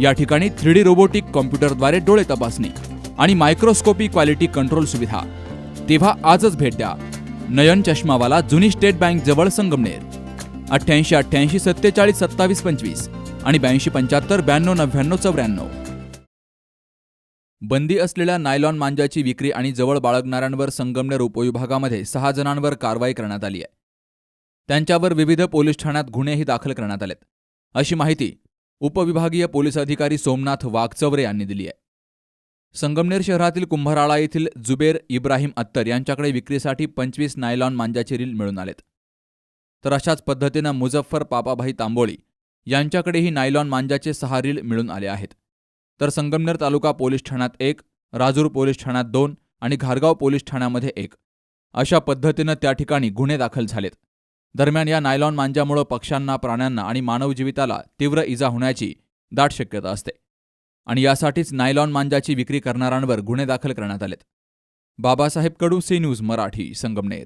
या ठिकाणी three D robotic कॉम्प्युटरद्वारे डोळे तपासणी आणि मायक्रोस्कोपी क्वालिटी कंट्रोल सुविधा. तेव्हा आजच भेट द्या. नयन चष्मावाला जुनी स्टेट बँक जवळ संगमनेर. अठ्ठ्याऐंशी अठ्ठ्याऐंशी सत्तेचाळीस सत्तावीस पंचवीस आणि ब्याऐंशी पंच्याहत्तर ब्याण्णव नव्याण्णव चौऱ्याण्णव. बंदी असलेल्या नायलॉन मांजाची विक्री आणि जवळ बाळगणाऱ्यांवर संगमनेर उपविभागामध्ये सहा जणांवर कारवाई करण्यात आली आहे. त्यांच्यावर विविध पोलीस ठाण्यात गुन्हेही दाखल करण्यात आलेत. अशी माहिती उपविभागीय पोलीस अधिकारी सोमनाथ वाघचवरे यांनी दिली आहे. संगमनेर शहरातील कुंभाराळा येथील जुबेर इब्राहिम अत्तर यांच्याकडे विक्रीसाठी पंचवीस नायलॉन मांजाचे रील मिळून आलेत. तर अशाच पद्धतीनं मुझफ्फर पापाभाई तांबोळी यांच्याकडेही नायलॉन मांजाचे सहा रील मिळून आले आहेत. तर संगमनेर तालुका पोलीस ठाण्यात एक राजूर पोलीस ठाण्यात दोन आणि घारगाव पोलीस ठाण्यामध्ये एक. अशा पद्धतीनं त्या ठिकाणी गुन्हे दाखल झालेत. दरम्यान या नायलॉन मांज्यामुळं पक्ष्यांना प्राण्यांना आणि मानवजीविताला तीव्र इजा होण्याची दाट शक्यता असते. आणि यासाठीच नायलॉन मांजाची विक्री करणाऱ्यांवर गुन्हे दाखल करण्यात आलेत. Babasaheb Kadu C news Marathi Sangamner.